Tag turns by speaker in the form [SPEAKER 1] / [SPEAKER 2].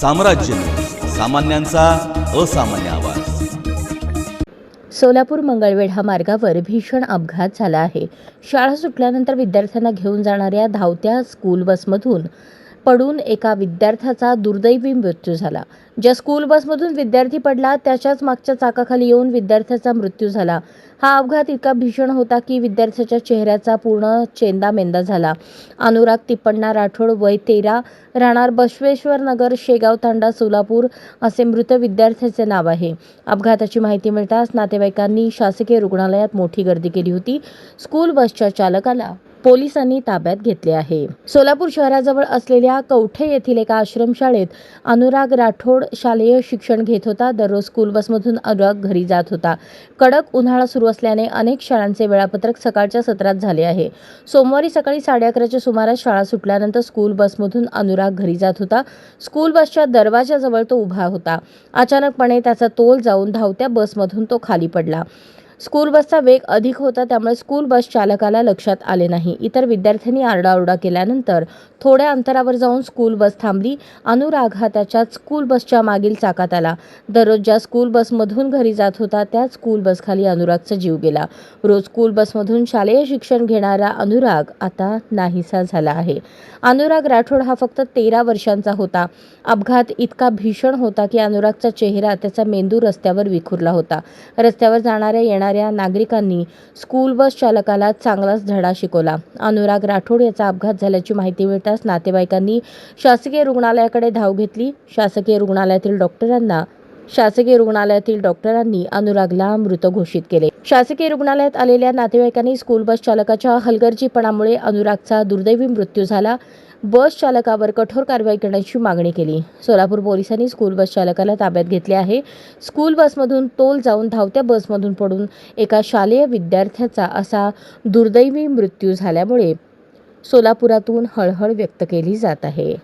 [SPEAKER 1] साम्राज्य. सामान्यांचा असामान्य आवाज.
[SPEAKER 2] सोलापूर मंगळवेढा मार्गावर भीषण अपघात झाला आहे. शाळा सुटल्यानंतर विद्यार्थ्यांना घेऊन जाणाऱ्या धावत्या स्कूल बसमधून पडून एका विद्यार्थ्याचा दुर्दैवी मृत्यू झाला. ज्या स्कूल बसमधून विद्यार्थी पडला त्याच्याच मागच्या चाकाखाली येऊन विद्यार्थ्याचा मृत्यू झाला. हा अपघात इतका भीषण होता की विद्यार्थ्याच्या चेहऱ्याचा पूर्ण चेंदा मेंदा झाला. अनुराग तिप्पण्णा राठोड वय तेरा राहणार बसवेश्वर नगर शेगाव तांडा सोलापूर असे मृत विद्यार्थ्याचे नाव आहे. अपघाताची माहिती मिळताच नातेवाईकांनी शासकीय रुग्णालयात मोठी गर्दी केली होती. स्कूल बसच्या चालकाला पोलिसांनी ताब्यात घेतले आहे. सोलापूर शहराजवळ असलेल्या कवठे येथील एका आश्रमशाळेत अनुराग राठोड शालेय शिक्षण घेत होता. दररोज स्कूल बसमधून अनुराग घरी जात होता. कडक उन्हाळा सुरू असल्याने अनेक शाळांचे वेळापत्रक सकाळच्या सत्रात झाले आहे. सोमवारी सकाळी साडे अकराच्या सुमारास शाळा सुटल्यानंतर स्कूल बसमधून अनुराग घरी जात होता. स्कूल बसच्या दरवाजाजवळ तो उभा होता. अचानकपणे त्याचा तोल जाऊन धावत्या बसमधून तो खाली पडला. स्कूल बसचा वेग अधिक होता त्यामुळे स्कूल बस चालकाला लक्षात आले नाही. इतर विद्यार्थ्यांनी आरडाओरडा केल्यानंतर थोड्या अंतरावर जाऊन स्कूल बस थांबली. अनुराग हा त्याच्याच स्कूल बसच्या मागील चाकात आला. दररोज ज्या स्कूल बसमधून घरी जात होता त्याच स्कूल बसखाली अनुरागचा जीव गेला. रोज स्कूल बसमधून शालेय शिक्षण घेणारा अनुराग आता नाहीसा झाला आहे. अनुराग राठोड हा फक्त तेरा वर्षांचा होता. अपघात इतका भीषण होता की अनुरागचा चेहरा त्याचा मेंदू रस्त्यावर विखुरला होता. रस्त्यावर जाणाऱ्या येणाऱ्या नागरिकांनी स्कूल बस चालकाला चांगलाच धडा शिकवला. अनुराग राठोड याचा अपघात झाल्याची माहिती मिळताच नातेवाईकांनी शासकीय रुग्णालयाकडे धाव घेतली. शासकीय रुग्णालयातील डॉक्टरांना शासकीय रुग्णालयातील डॉक्टरांनी अनुरागला मृत घोषित केले. शासकीय रुग्णालयात आलेल्या नातेवाईकांनी स्कूल बस चालकाच्या हलगर्जीपणामुळे अनुरागचा दुर्दैवी मृत्यू झाला. बस चालकावर कठोर कारवाई करण्याची मागणी केली. सोलापूर पोलिसांनी स्कूल बस चालकाला ताब्यात घेतले आहे. स्कूल बसमधून तोल जाऊन धावत्या बसमधून पडून एका शालेय विद्यार्थ्याचा असा दुर्दैवी मृत्यू झाल्यामुळे सोलापुरातून हळहळ व्यक्त केली जात आहे.